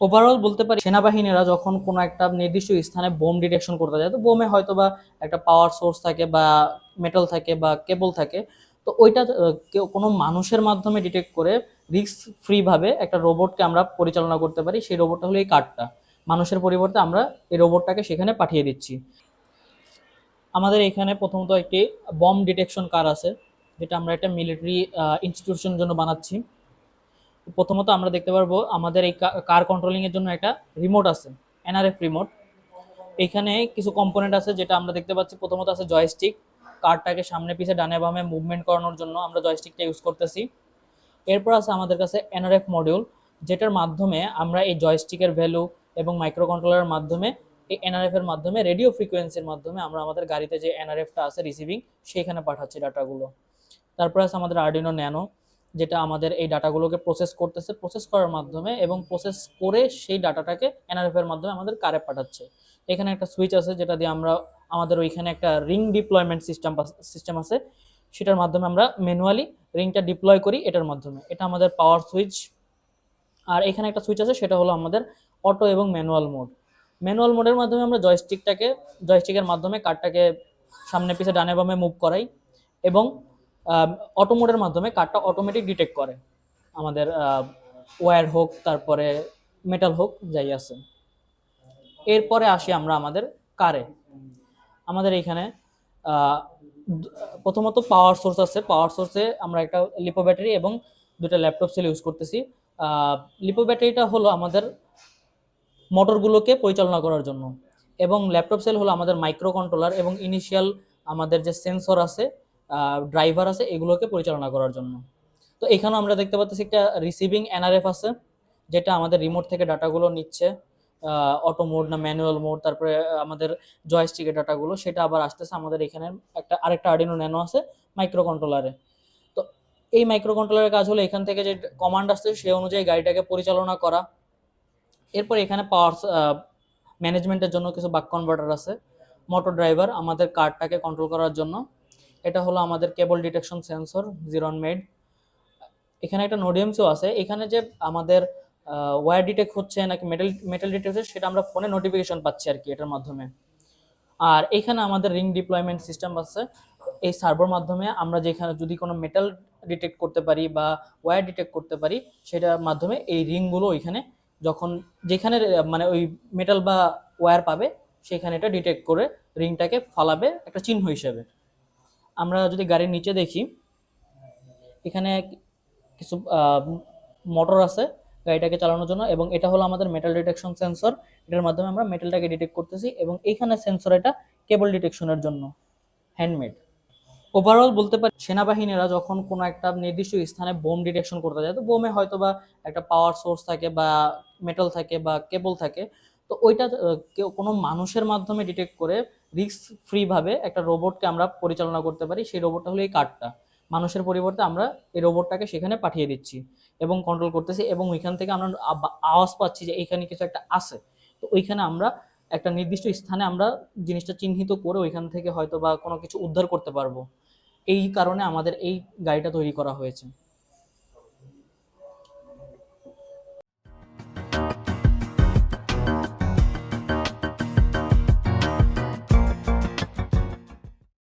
Overall বলতে পারি, সেনাবাহিনীরা যখন কোনো একটা নির্দিষ্ট স্থানে বোম ডিটেকশন করতে যায়, তো বোমে হয়তো বা একটা পাওয়ার সোর্স থাকে বা মেটাল থাকে বা কেবল থাকে, তো ওইটা কেউ, কোনো মানুষের মাধ্যমে ডিটেক্ট করে রিস্ক ফ্রিভাবে একটা রোবটকে আমরা পরিচালনা করতে পারি, সেই রোবটটা হলো এই কার্ডটা মানুষের পরিবর্তে আমরা এই রোবটটাকে সেখানে পাঠিয়ে দিচ্ছি। আমাদের এখানে প্রথমত একটি বম ডিটেকশন কার আছে, যেটা আমরা একটা মিলিটারি ইনস্টিটিউশনের জন্য বানাচ্ছি। প্রথমত আমরা দেখতে পারব আমাদের এই কার কন্ট্রোলিং এর জন্য একটা রিমোট আছে এনআরএফ রিমোট এখানে কিছু কম্পোনেন্ট আছে যেটা আমরা দেখতে পাচ্ছি। প্রথমত আছে জয়স্টিক কারটাকে সামনে পিছে ডানে বামে মুভমেন্ট করানোর জন্য আমরা জয়স্টিকটা ইউজ করতেছি। এরপর আছে আমাদের কাছে এনআরএফ মডিউল যেটার মাধ্যমে আমরা এই জয়স্টিকের ভ্যালু এবং মাইক্রো কন্ট্রোলারের মাধ্যমে, এই এনআরএফ এর মাধ্যমে রেডিও ফ্রিকোয়েন্সির মাধ্যমে আমরা আমাদের গাড়িতে যে এনআরএফটা আছে রিসিভিং সেইখানে পাঠাচ্ছি ডাটাগুলো তারপর আছে আমাদের আর্ডিনো ন্যানো যেটা আমাদের এই ডাটাগুলোকে প্রসেস করতেছে প্রসেস করার মাধ্যমে এবং প্রসেস করে সেই ডাটাটাকে এনআরএফ এর মাধ্যমে আমাদের কারে পাঠাচ্ছে। এখানে একটা সুইচ আছে যেটা দিয়ে আমরা আমাদের ওইখানে একটা রিং ডিপ্লয়মেন্ট সিস্টেম সিস্টেম আছে। সেটার মাধ্যমে আমরা ম্যানুয়ালি রিংটা ডিপ্লয় করি এটার মাধ্যমে। এটা আমাদের পাওয়ার সুইচ আর এখানে একটা সুইচ আছে, সেটা হলো আমাদের অটো এবং ম্যানুয়াল মোড ম্যানুয়াল মোডের মাধ্যমে আমরা জয়স্টিকটাকে জয়স্টিকের মাধ্যমে কার্ডটাকে সামনে পিছে ডানে বামে মুভ করাই এবং অটো মোডের মাধ্যমে কার্ডটা অটোমেটিক ডিটেক্ট করে। আমাদের ওয়্যার হোক, তারপরে মেটাল হোক, যাই আছে। এরপরে আসি আমরা আমাদের কারে আমাদের এইখানে প্রথমত পাওয়ার সোর্স আছে। পাওয়ার সোর্সে আমরা একটা লিপো ব্যাটারি এবং দুটা ল্যাপটপ সেল ইউজ করতেছি। লিপো ব্যাটারিটা হলো আমাদের মোটরগুলোকে পরিচালনা করার জন্য। এবং ল্যাপটপ সেল হলো আমাদের মাইক্রো কন্ট্রোলার এবং ইনিশিয়াল আমাদের যে সেন্সর আছে ড্রাইভার আছে এগুলোকে পরিচালনা করার জন্য। তো এখানেও আমরা দেখতে পাচ্ছি একটা রিসিভিং এনআরএফ আছে, যেটা আমাদের রিমোট থেকে ডাটাগুলো নিচ্ছে অটো মোড না ম্যানুয়াল মোড তারপরে আমাদের জয়স্টিকের ডাটাগুলো সেটা আবার আসতেছে আমাদের এখানে একটা, আরেকটা আর্ডিনো ন্যানো আছে মাইক্রো কন্ট্রোলারে তো এই মাইক্রো কন্ট্রোলারের কাজ হলো এখান থেকে যে কমান্ড আসছে সেই অনুযায়ী গাড়িটাকে পরিচালনা করা। এরপর এখানে পাওয়ার ম্যানেজমেন্টের জন্য কিছু বাক কনভার্টার আছে মোটর ড্রাইভার আমাদের কারটাকে কন্ট্রোল করার জন্য। এটা হলো আমাদের কেবল ডিটেকশন সেন্সর জিরন মেড এখানে একটা নোডিএমসিও আছে। এখানে যে আমাদের ওয়্যার ডিটেক্ট হচ্ছে নাকি মেটাল মেটাল ডিটেক্ট হচ্ছে, সেটা আমরা ফোনে নোটিফিকেশন পাচ্ছি আর কি এটার মাধ্যমে। আর এখানে আমাদের রিং ডিপ্লয়মেন্ট সিস্টেম আছে। এই সার্ভার মাধ্যমে আমরা যেখানে, যদি কোনো মেটাল ডিটেক্ট করতে পারি বা ওয়্যার ডিটেক্ট করতে পারি, সেটার মাধ্যমে এই রিংগুলো ওইখানে যখন, যেখানে মানে ওই মেটাল বা ওয়্যার পাবে, সেখানে এটা ডিটেক্ট করে রিংটাকে ফালাবে, একটা চিহ্ন হিসেবে। আমরা যদি গাড়ির নিচে দেখি, এখানে কিছু মোটর আছে গাড়িটাকে চালানোর জন্য এবং এটা হলো আমাদের মেটাল ডিটেকশন সেন্সর এটার মাধ্যমে আমরা মেটালটাকে ডিটেক্ট করতেছি এবং এইখানে সেন্সর এটা কেবল ডিটেকশনের জন্য হ্যান্ডমেড ওভারঅল বলতে পারি, সেনাবাহিনীরা যখন কোনো একটা নির্দিষ্ট স্থানে বোম ডিটেকশন করতে যায়, তো বোমে হয়তো বা একটা পাওয়ার সোর্স থাকে বা মেটাল থাকে বা কেবল থাকে তো ওইটা কেউ কোনো মানুষের মাধ্যমে ডিটেক্ট করে রিস্ক ফ্রিভাবে একটা রোবটকে আমরা পরিচালনা করতে পারি, সেই রোবটটা হলো এই কার্ডটা মানুষের পরিবর্তে আমরা এই রোবটটাকে সেখানে পাঠিয়ে দিচ্ছি এবং কন্ট্রোল করতেছি এবং ওইখান থেকে আমরা আওয়াজ পাচ্ছি যে এইখানে কিছু একটা আছে। তো ওইখানে আমরা একটা নির্দিষ্ট স্থানে আমরা জিনিসটা চিহ্নিত করে ওইখান থেকে হয়তো বা কোনো কিছু উদ্ধার করতে পারব। এই কারণে আমাদের এই গাড়িটা তৈরি করা হয়েছে।